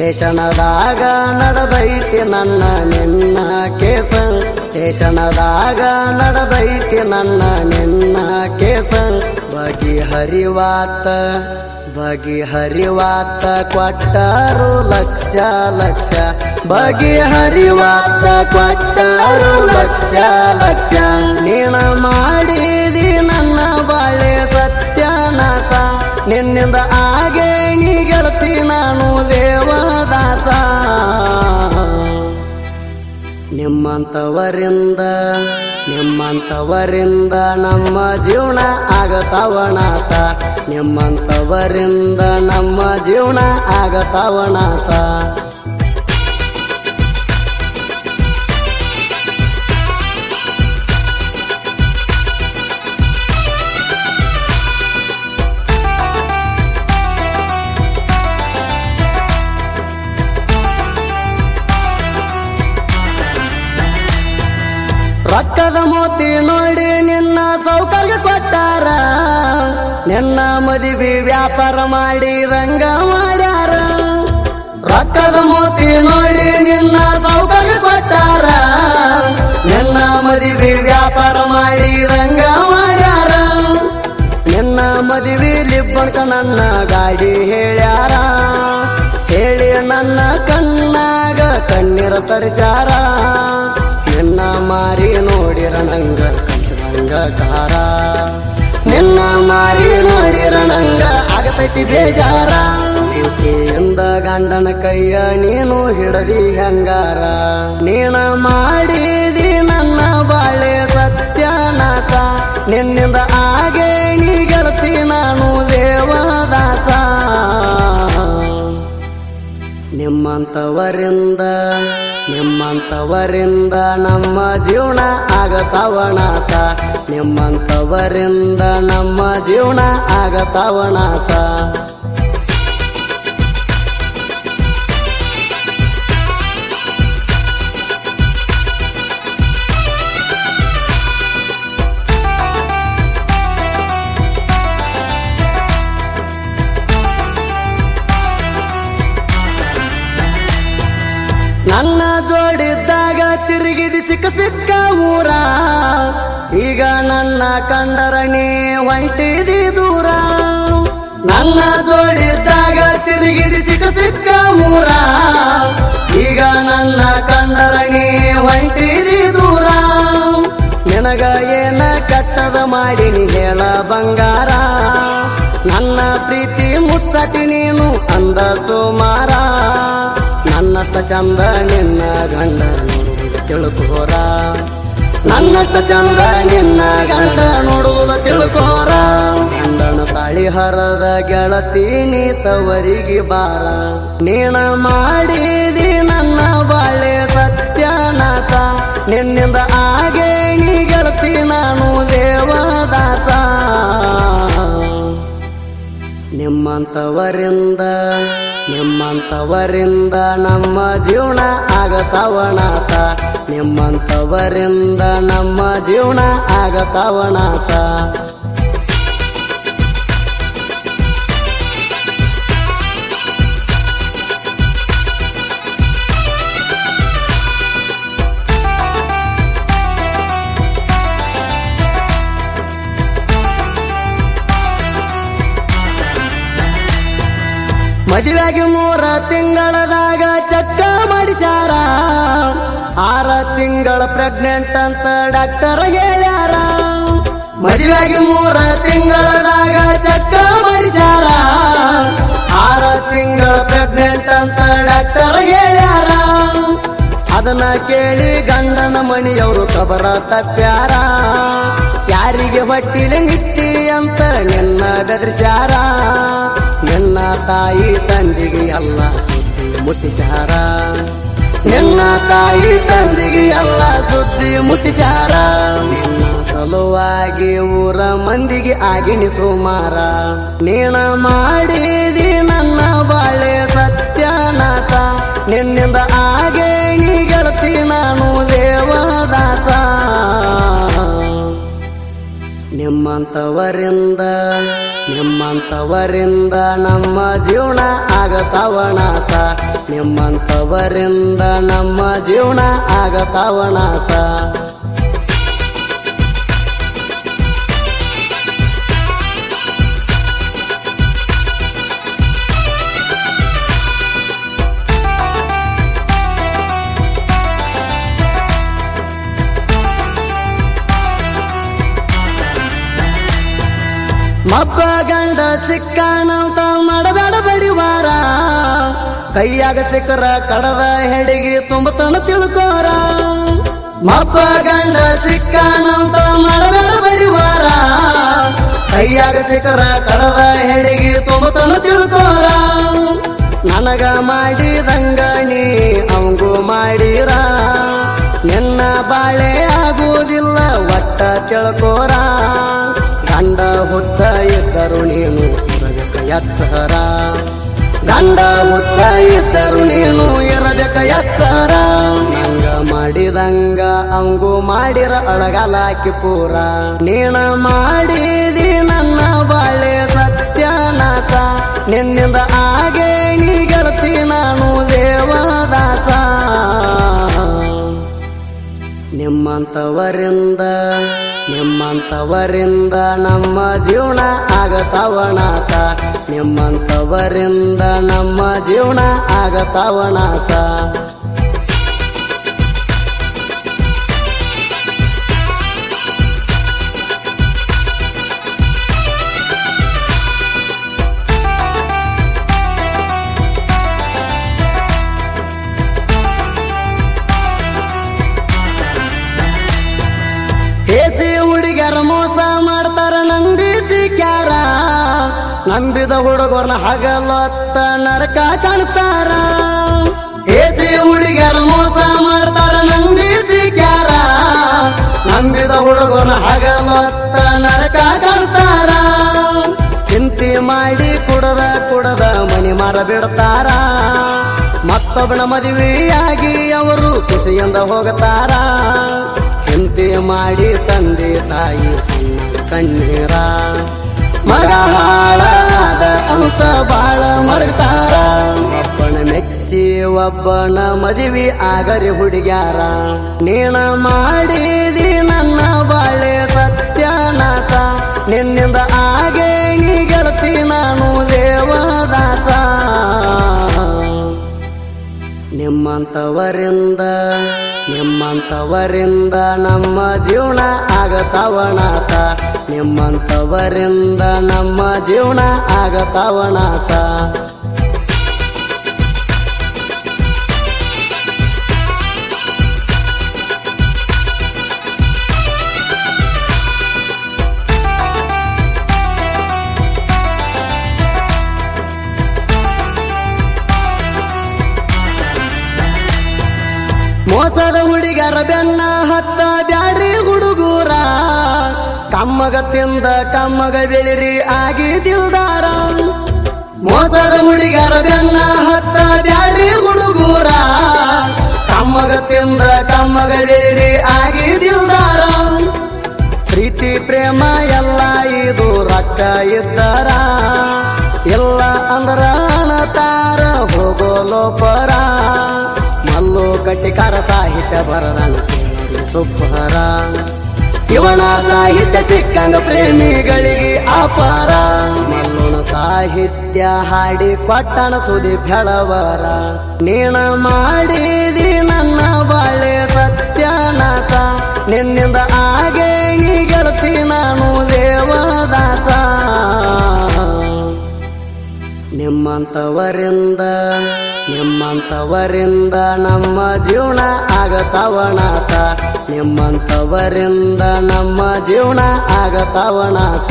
ಸ್ಟೇಷನದಾಗ ನಡೆದೈತಿ ನನ್ನ ನಿನ್ನ ಕೇಸ. ಸ್ಟೇಷನದಾಗ ನಡೆದೈತಿ ನನ್ನ ನಿನ್ನ ಕೇಸ. ಬಗೆಹರಿವಾತ ಬಗೆಹರಿವಾತ ಕೊಟ್ಟರು ಲಕ್ಷ ಲಕ್ಷ. ಬಗೆಹರಿವಾತ ಕೊಟ್ಟರು ಲಕ್ಷ ಲಕ್ಷ. ನೀನ ಮಾಡಿದಿ ನನ್ನ ಬಾಳೆ ಸತ್ಯನಾಸ ನಿನ್ನಿಂದ ಆಗೇಣಿ ಗೆಳತಿ ನಾನು ದೇವದಾಸ ನಿಮ್ಮಂತವರಿಂದ ನಿಮ್ಮಂತವರಿಂದ ನಮ್ಮ ಜೀವನ ಆಗತಾವಣಾಸ ನಿಮ್ಮಂತವರಿಂದ ನಮ್ಮ ಜೀವನ ಆಗತಾವಣಾಸ ನಿನ್ನ ಮದುವೆ ವ್ಯಾಪಾರ ಮಾಡಿ ರಂಗ ಮಾಡ್ಯಾರ. ರೊಕ್ಕದ ಮೋತಿ ನೋಡಿ ನಿನ್ನ ಸೌಕರ್ಯ ಕೊಟ್ಟಾರ. ನಿನ್ನ ಮದುವೆ ವ್ಯಾಪಾರ ಮಾಡಿ ರಂಗ ಮಾಡ್ಯಾರ. ನಿನ್ನ ಮದುವೆ ಲಿಬ್ಬಣ್ಕ ನನ್ನ ಗಾಡಿ ಹೇಳ್ಯಾರ. ಹೇಳಿ ನನ್ನ ಕಣ್ಣಾಗ ಕಣ್ಣೀರ ತರಿಸ್ಯಾರ. ನಿನ್ನ ಮಾರಿ ನೋಡಿರ ನಂಗ ಕಂಚದಂಗ ಕಾರ ನಿನ್ನ ಮಾರಿ ನೋಡಿರ ನಂಗ ಆಗತೈತಿ ಬೇಜಾರ. ಎಂದ ಗಂಡನ ಕೈಯ ನೀನು ಹಿಡದಿ ಹಂಗಾರ. ನೀನ ಮಾಡಿದಿ ನನ್ನ ಬಾಳೆ ಸತ್ಯನಾಸ. ನಿನ್ನಿಂದ ಆಗೇ ನೀ ಗೆಳತಿ ನಾನು ದೇವದಾಸ. ನಿಮ್ಮಂತವರಿಂದ ನಿಮ್ಮಂತವರಿಂದ ನಮ್ಮ ಜೀವನ ಆಗತಾವಣಾಸ. ನಿಮ್ಮಂತವರಿಂದ ನಮ್ಮ ಜೀವನ ಆಗತಾವಣಾಸ. ಈಗ ನನ್ನ ಕಂಡರಣಿ ಹೊಂಟಿದಿ ದೂರ. ನನ್ನ ಜೋಡಿದ್ದಾಗ ತಿರುಗಿದಿ ಸಿಕ್ಕ ಸಿಕ್ಕ ಊರ. ಈಗ ನನ್ನ ಕಂಡರಣಿ ಹೊಂಟಿದಿ ದೂರ. ನಿನಗ ಏನ ಕಟ್ಟದ ಮಾಡಿನಿ ಹೇಳ ಬಂಗಾರ. ನನ್ನ ಪ್ರೀತಿ ಮುಚ್ಚಟಿ ನೀನು ಅಂದ ಸುಮಾರ. ನನ್ನತ್ತ ಚಂದ ನಿನ್ನ ಗಂಡ ತಿಳ್ಕೋರ ನನ್ನತ್ತ ಚಂದ ನಿನ್ನ ಗಂಡ ನೋಡುವುದ ತಿಳ್ಕೋರ. ಗಂಡನ ತಾಳಿ ಹರದ ಗೆಳತಿ ನೀ ತವರಿಗೆ ಬಾರ. ನೀನ ಮಾಡಿದಿ ನನ್ನ ಬಾಳೆ ಸತ್ಯನಾಸ ನಿನ್ನಿಂದ ಆಗೇಣಿ ನೀ ಗೆಳತಿ ನಾನು ದೇವದಾಸ ನಿಮ್ಮಂತವರಿಂದ ನಿಮ್ಮಂತವರಿಂದ ನಮ್ಮ ಜೀವನ ಆಗತಾವಣಾಸ ನಿಮ್ಮಂತವರಿಂದ ನಮ್ಮ ಜೀವನ ಆಗತಾವಣಾಸ ಮದುವೆಗೆ ಮೂರ ತಿಂಗಳದಾಗ ಚಕ್ಕ ಮಾಡಿಸ್ಯಾರ. ಆರ ತಿಂಗಳ ಪ್ರೆಗ್ನೆಂಟ್ ಅಂತ ಡಾಕ್ಟರ್ ಹೇಳ್ಯಾರ. ಮದುವೆಗೆ ಮೂರ ತಿಂಗಳದಾಗ ಚಕ್ಕ ಮಾಡಿಸ್ಯಾರ. ಆರ ತಿಂಗಳ ಪ್ರೆಗ್ನೆಂಟ್ ಅಂತ ಡಾಕ್ಟರ್ ಹೇಳ್ಯಾರ. ಅದನ್ನ ಕೇಳಿ ಗಂಡನ ಮಣಿಯವರು ಕಬರ ತಪ್ಪ್ಯಾರ. ಯಾರಿಗೆ ಬಟ್ಟಿಲೆ ನಿತ್ತಿ ಅಂತ ನಿನ್ನ ಬೆದರಿಸ್ಯಾರ. ನಿನ್ನ ತಾಯಿ ತಂದಿಗೆ ಎಲ್ಲ ಸುದ್ದಿ ಮುಟ್ಟಿಸ್ಯಾರ. ನಿನ್ನ ತಾಯಿ ತಂದಿಗೆ ಎಲ್ಲ ಸುದ್ದಿ ಮುಟ್ಟಿಸ್ಯಾರ. ನಿನ್ನ ಸಲುವಾಗಿ ಊರ ಮಂದಿಗೆ ಆಗಿಣಿ ಸುಮಾರ ನೀನ ಮಾಡಿದಿ ನಿಮ್ಮಂತವರಿಂದ ನಿಮ್ಮಂತವರಿಂದ ನಮ್ಮ ಜೀವನ ಆಗತಾವಣಾಸ. ನಿಮ್ಮಂತವರಿಂದ ನಮ್ಮ ಜೀವನ ಆಗತಾವಣಾಸ. ಸಿಕ್ಕಾನಂತ ಮಾಡಬೇಡ ಬಡಿವಾರ. ಕೈಯಾಗ ಸಿಕ್ಕರ ಕಡದ ಹೆಡಿಗೆ ತುಂಬತನ ತಿಳ್ಕೋರ. ಮಪ್ಪ ಗಂಡ ಸಿಕ್ಕಾನಂತ ಮಾಡಬೇಡ ಬಡಿವಾರ. ಕೈಯಾಗ ಸಿಕ್ಕರ ಕಡದ ಹೆಡಿಗೆ ತುಂಬತನ ತಿಳ್ಕೋರ. ನನಗ ಮಾಡಿದಂಗ ನೀ ಅವಂಗೂ ಮಾಡಿರ. ನಿನ್ನ ಬಾಳೆ ಆಗುವುದಿಲ್ಲ ಒಟ್ಟ ತಿಳ್ಕೋರ. ಗಂಡ ಹುಚ್ಚ ಇದ್ದರು ನೀನು ಇರಬೇಕ ಎಚ್ಚರ. ಗಂಡ ಹುಚ್ಚ ಇದ್ದರು ನೀನು ಇರಬೇಕ ಎಚ್ಚರ. ನಂಗ ಮಾಡಿದಂಗ ಅಂಗು ಮಾಡಿರ ಅಳಗಲಾಕಿ ಪೂರ ನೀನ ಮಾಡಿದಿ ನನ್ನ ಬಾಳೆ ಸತ್ಯನಾಸ. ನಿನ್ನಿಂದ ಹಾಗೆ ನೀ ನಾನು ದೇವದಾಸ. ನಿಮ್ಮಂತವರಿಂದ ನಿಮ್ಮಂತವರಿಂದ ನಮ್ಮ ಜೀವನ ಆಗತಾವಣಾಸ ನಿಮ್ಮಂತವರಿಂದ ನಮ್ಮ ಜೀವನ ಆಗತಾವಣಾಸ ನಂಬಿದ ಹುಡುಗರ್ನ ಹಗಲತ್ತ ನರಕ ಕಾಣಿಸ್ತಾರ. ಎಸಿ ಹುಡುಗರ ಮೋಸ ಮಾಡ್ತಾರ ನಂಬಿಸಿ ಕ್ಯಾರ ನಂಬಿದ ಹುಡುಗರ್ನ ಹಗಲತ್ತ ನರಕ ಕಾಣಿಸ್ತಾರ. ಚಿಂತೆ ಮಾಡಿ ಕುಡದ ಕುಡದ ಮನಿ ಮಾರ ಬಿಡ್ತಾರ ಮತ್ತೊಬ್ಬನ ಮದುವೆಯಾಗಿ ಅವರು ಖುಷಿಯಿಂದ ಹೋಗ್ತಾರ ಚಿಂತೆ ಮಾಡಿ ತಂದೆ ತಾಯಿ ಕಣ್ಣೀರ. ಅಂತ ಬಾಳ ಮರಗ್ತಾರ. ಒಬ್ಬನ ಮೆಚ್ಚಿ ಒಬ್ಬನ ಮದುವೆ ಆಗರಿ ಹುಡುಗ್ಯಾರ. ನೀನ ಮಾಡಿದಿ ನನ್ನ ಬಾಳೆ ಸತ್ಯನಾಸ. ನಿನ್ನಿಂದ ಆಗೇ ನೀ ಗೆಳತಿ ನಾನು ದೇವದಾಸ. ನಿಮ್ಮಂತವರಿಂದ ನಿಮ್ಮಂತವರಿಂದ ನಮ್ಮ ಜೀವನ ಆಗತಾವಣಾಸ ನಿಮ್ಮಂತವರಿಂದ ನಮ್ಮ ಜೀವನ ಆಗತಾವಣಾಸ ಮೋಸದ ಹುಡುಗರ ಬೆನ್ನ ಹತ್ತ ಬ್ಯಾಡ್ರಿ ಹುಡುಗೂರ ಕಮ್ಮಗ ತಿಂದ ಕಮ್ಮಗ ಬೆಳಿರಿ ಆಗಿ ದಿಲ್ದಾರ ಮೋಸದ ಮುಡಿಗಾರ ಬೆನ್ನ ಹತ್ತ ಬ್ಯಾಡ್ರಿ ಹುಡುಗೂರ. ತಮ್ಮಗ ತಿಂದ ಕಮ್ಮಗ ಬೆಳಿರಿ ಆಗಿ ದಿಲ್ದಾರ ಪ್ರೀತಿ, ಪ್ರೇಮ ಎಲ್ಲ ಇದು ರಕ್ತ ಇದ್ದಾರ. ಎಲ್ಲ ಅಂದ್ರ ತಾರ ಹೋಗೋ ಲೋಪರ. ಮಲ್ಲು ಕಟ್ಟಿಕಾರ ಸಾಹಿತ್ಯ ಬರದ ಸುಬ್ಬರ. ಇವನ ಸಾಹಿತ್ಯ ಸಿಕ್ಕಂಗ ಪ್ರೇಮಿಗಳಿಗೆ ಅಪಾರ. ಮಲ್ಲೋಣ ಸಾಹಿತ್ಯ ಹಾಡಿ ಪಟ್ಟಣ ಸುದಿ ಬೆಳವರ. ನೀನ ಮಾಡಿದಿ ನನ್ನ ಬಾಳೆ ಸತ್ಯನಾಸ. ನಿನ್ನಿಂದ ಹಾಗೆ ನೀ ಗೆಳತಿ ನಾನು ದೇವದಾಸ. ನಿಮ್ಮಂತವರಿಂದ ನಿಮ್ಮಂತವರಿಂದ ನಮ್ಮ ಜೀವನ ಆಗತಾವಣಾಸ ನಿಮ್ಮಂತವರಿಂದ ನಮ್ಮ ಜೀವನ ಆಗತಾವಣಾಸ